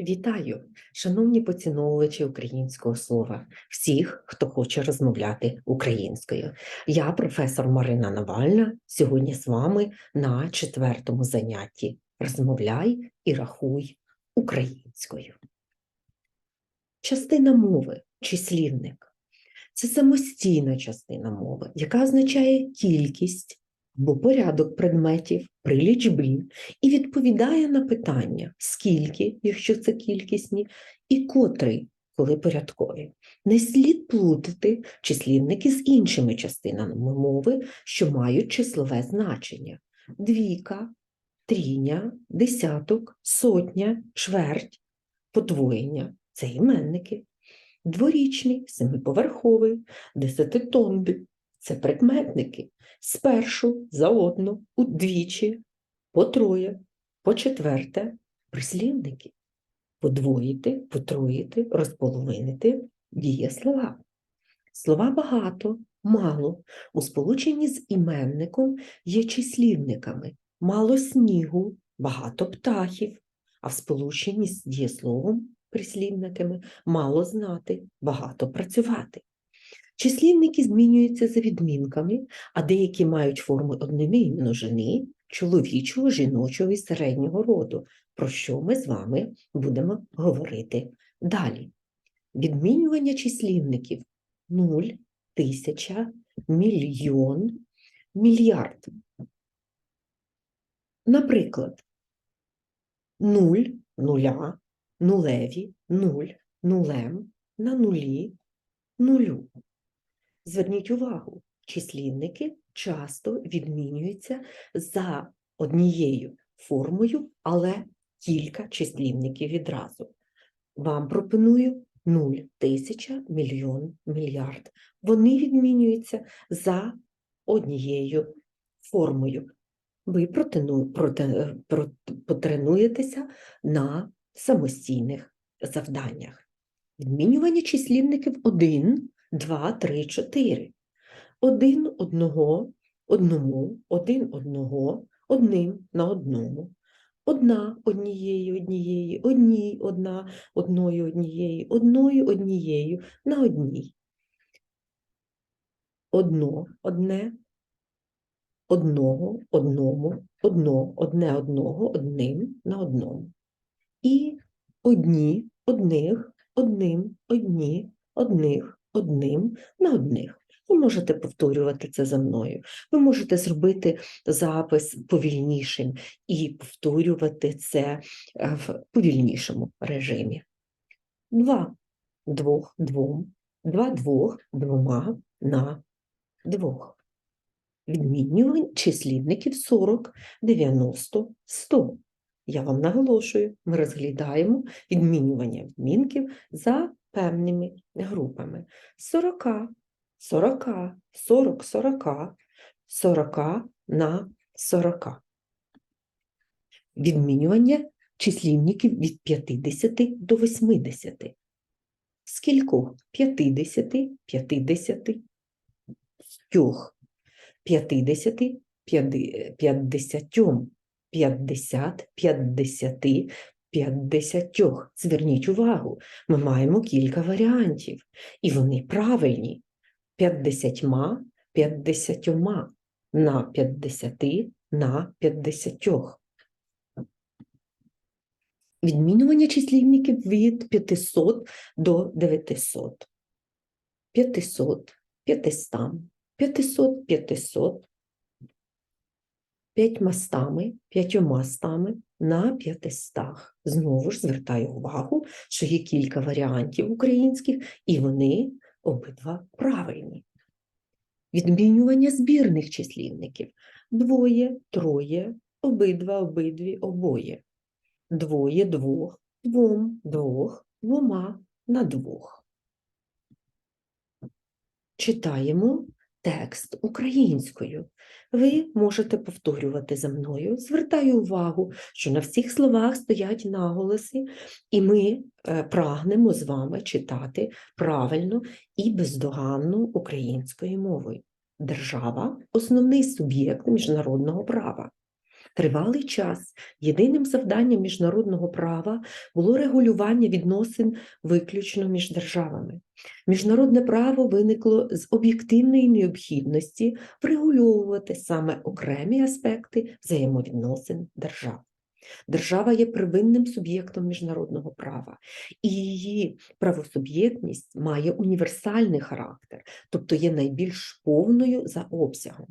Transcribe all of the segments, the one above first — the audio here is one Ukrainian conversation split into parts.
Вітаю, шановні поціновувачі українського слова, всіх, хто хоче розмовляти українською. Я професор Марина Навальна. Сьогодні з вами на четвертому занятті. Розмовляй і рахуй українською. Частина мови, числівник це самостійна частина мови, яка означає кількість або порядок предметів при лічбі і відповідає на питання, скільки, якщо це кількісні, і котрий, коли порядкові. Не слід плутати числівники з іншими частинами мови, що мають числове значення: двійка, трійня, десяток, сотня, чверть, подвоєння це іменники. Дворічний, семиповерховий, десятитонний це прикметники. Спершу, заодно, удвічі, потроє, почетверте прислівники. Подвоїти, потроїти, розполовинити дієслова. Слова багато, мало. У сполученні з іменником є числівниками. Мало снігу, багато птахів, а в сполученні з дієсловом прислівниками мало знати, багато працювати. Числівники змінюються за відмінками, а деякі мають форми однини множини, чоловічого, жіночого і середнього роду, про що ми з вами будемо говорити далі. Відмінювання числівників 0, тисяча, мільйон, мільярд. Наприклад, 0, нуля, нулеві, нуль, нулем, на нулі, нулю. Зверніть увагу, числівники часто відмінюються за однією формою, але кілька числівників відразу. Вам пропоную 0, тисяча, мільйон, мільярд. Вони відмінюються за однією формою. Ви потренуєтеся на самостійних завданнях. Відмінювання числівників 1, 2, 3, 4. Один одного, одному, один одного, одним на одному. Одна однієї, однієї, одній, одна, одною, однієї, одною, однією, на одній. Одно, одне, одного, одному, одно, одне одного, одним на одному. І одні, одних, одним, одні, одних, одним на одних. Ви можете повторювати це за мною. Ви можете зробити запис повільнішим і повторювати це е, в повільнішому режимі. Два, двох, двом, два, двох, двома, на двох. Відмінювань числівників 40, 90, 100. Я вам наголошую, ми розглядаємо відмінювання відмінків за певними групами. 40, 40, 40, 40, 40 на 40. Відмінювання числівників від 50 до 80. Скількох? 50, 50, тьох, 50, 50, 50, 50, 50. Зверніть увагу, ми маємо кілька варіантів, і вони правильні. 50, 50, на 50, на 50. Відмінювання числівників від 500 до 900. 500, 500, 500, 500, п'ятьма стами, п'ятьома стами на п'ятистах. Знову ж звертаю увагу, що є кілька варіантів українських, і вони обидва правильні. Відмінювання збірних числівників. Двоє, троє, обидва, обидві, обоє. Двоє, двох, двом, двох, двома, на двох. Читаємо текст українською. Ви можете повторювати за мною. Звертаю увагу, що на всіх словах стоять наголоси, і ми е, прагнемо з вами читати правильно і бездоганно українською мовою. Держава основний суб'єкт міжнародного права. Тривалий час єдиним завданням міжнародного права було регулювання відносин виключно між державами. Міжнародне право виникло з об'єктивної необхідності врегульовувати саме окремі аспекти взаємовідносин держав. Держава є первинним суб'єктом міжнародного права, і її правосуб'єктність має універсальний характер, тобто є найбільш повною за обсягом.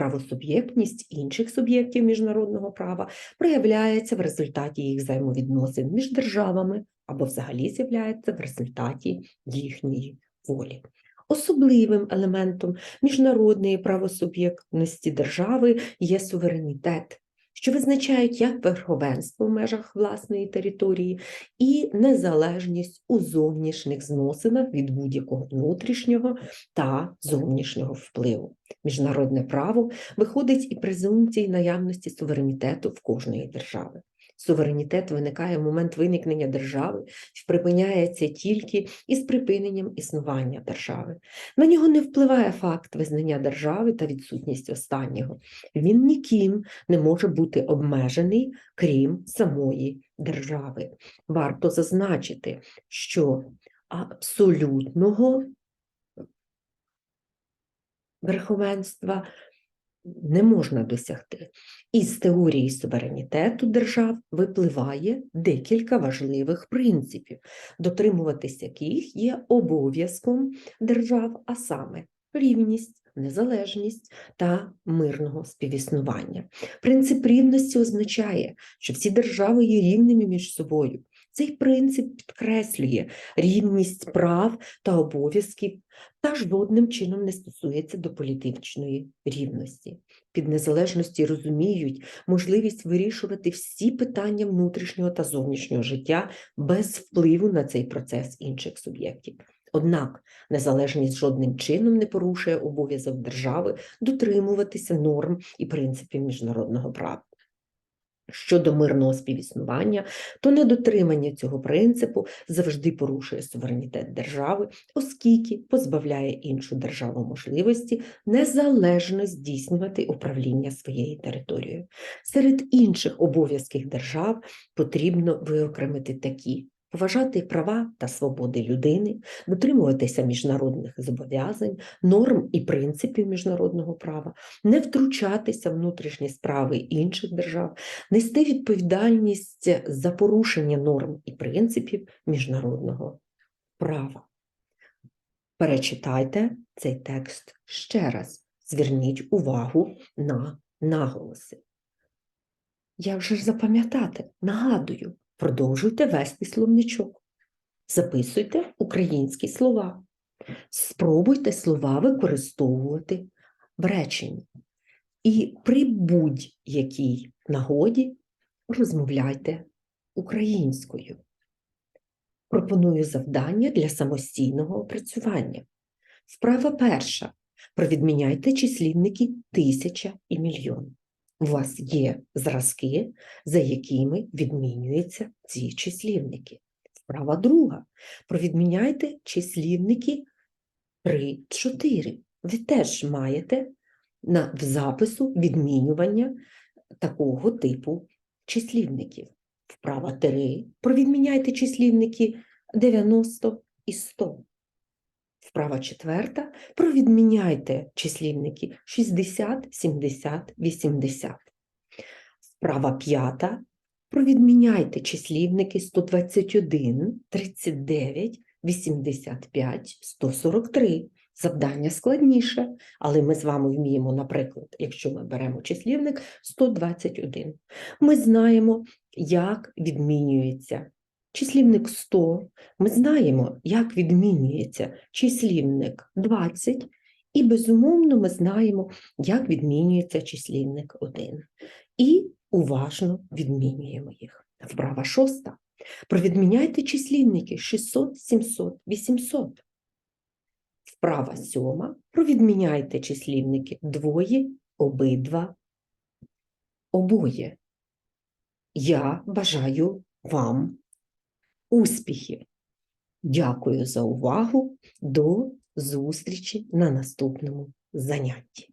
Правосуб'єктність інших суб'єктів міжнародного права проявляється в результаті їх взаємовідносин між державами або взагалі з'являється в результаті їхньої волі. Особливим елементом міжнародної правосуб'єктності держави є суверенітет, що визначають як верховенство в межах власної території і незалежність у зовнішніх зносинах від будь-якого внутрішнього та зовнішнього впливу. Міжнародне право виходить і презумпції наявності суверенітету в кожної держави. Суверенітет виникає в момент виникнення держави і припиняється тільки із припиненням існування держави. На нього не впливає факт визнання держави та відсутність останнього. Він ніким не може бути обмежений, крім самої держави. Варто зазначити, що абсолютного верховенства не можна досягти. Із теорії суверенітету держав випливає декілька важливих принципів, дотримуватись яких є обов'язком держав, а саме рівність, незалежність та мирного співіснування. Принцип рівності означає, що всі держави є рівними між собою. Цей принцип підкреслює рівність прав та обов'язків та жодним чином не стосується до політичної рівності. Під незалежності розуміють можливість вирішувати всі питання внутрішнього та зовнішнього життя без впливу на цей процес інших суб'єктів. Однак незалежність жодним чином не порушує обов'язок держави дотримуватися норм і принципів міжнародного права. Щодо мирного співіснування, то недотримання цього принципу завжди порушує суверенітет держави, оскільки позбавляє іншу державу можливості незалежно здійснювати управління своєю територією. Серед інших обов'язків держав потрібно виокремити такі поважати права та свободи людини, дотримуватися міжнародних зобов'язань, норм і принципів міжнародного права, не втручатися в внутрішні справи інших держав, нести відповідальність за порушення норм і принципів міжнародного права. Перечитайте цей текст ще раз. Зверніть увагу на наголоси. Як же ж запам'ятати? Нагадую, Продовжуйте вести словничок. Записуйте українські слова. Спробуйте слова використовувати в реченні. І при будь-якій нагоді розмовляйте українською. Пропоную завдання для самостійного опрацювання. Вправа перша. Провідміняйте числівники тисяча і мільйон. У вас є зразки, за якими відмінюються ці числівники. Вправа друга. Провідміняйте числівники 3, 4. Ви теж маєте на, в запису відмінювання такого типу числівників. Вправа 3. Провідміняйте числівники 90 і 100. Вправа четверта. Провідміняйте числівники 60, 70, 80. Вправа п'ята. Провідміняйте числівники 121, 39, 85, 143. Завдання складніше, але ми з вами вміємо, наприклад, якщо ми беремо числівник 121, ми знаємо, як відмінюється Числівник 100. Ми знаємо, як відмінюється числівник 20, і, безумовно, ми знаємо, як відмінюється числівник 1. І уважно відмінюємо їх. Вправа шоста. Провідміняйте числівники 600, 700, 800. Вправа сьома. Провідміняйте числівники двоє, обидва, обоє. Я бажаю вам успіхів! Дякую за увагу. До зустрічі на наступному занятті.